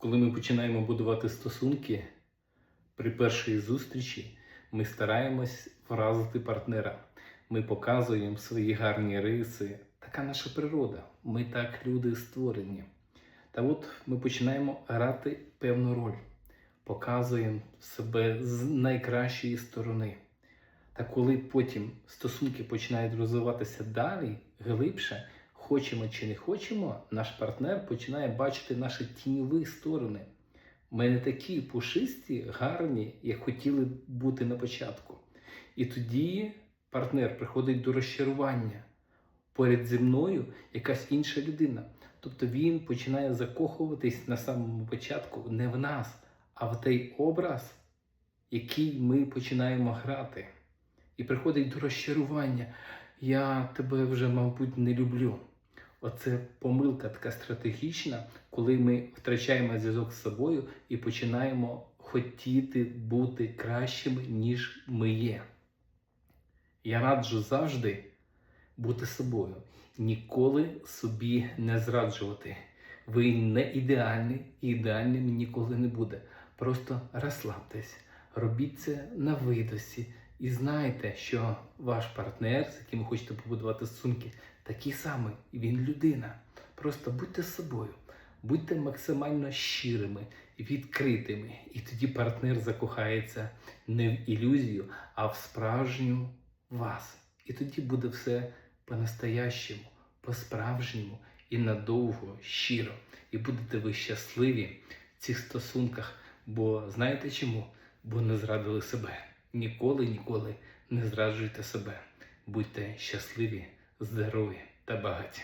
Коли ми починаємо будувати стосунки, при першій зустрічі ми стараємось вразити партнера. Ми показуємо свої гарні риси. Така наша природа. Ми так люди створені. Та от ми починаємо грати певну роль, показуємо себе з найкращої сторони. Та коли потім стосунки починають розвиватися далі, глибше, хочемо чи не хочемо, наш партнер починає бачити наші тіньові сторони. Ми не такі пушисті, гарні, як хотіли бути на початку. І тоді партнер приходить до розчарування. Поряд зі мною якась інша людина. Тобто він починає закохуватись на самому початку не в нас, а в той образ, який ми починаємо грати. І приходить до розчарування. Я тебе вже, мабуть, не люблю. Оце помилка така стратегічна, коли ми втрачаємо зв'язок з собою і починаємо хотіти бути кращими, ніж ми є. Я раджу завжди бути собою, ніколи собі не зраджувати. Ви не ідеальні, і ідеальним ніколи не буде. Просто розслабтесь, робіть це на видосі і знайте, що ваш партнер, з яким ви хочете побудувати стосунки, такий самий, він людина. Просто будьте собою, будьте максимально щирими, відкритими, і тоді партнер закохається не в ілюзію, а в справжню вас. І тоді буде все по-настоящему, по-справжньому і надовго, щиро. І будете ви щасливі в цих стосунках. Бо знаєте чому? Бо не зрадили себе. Ніколи, ніколи не зраджуйте себе. Будьте щасливі, здорові та багаті.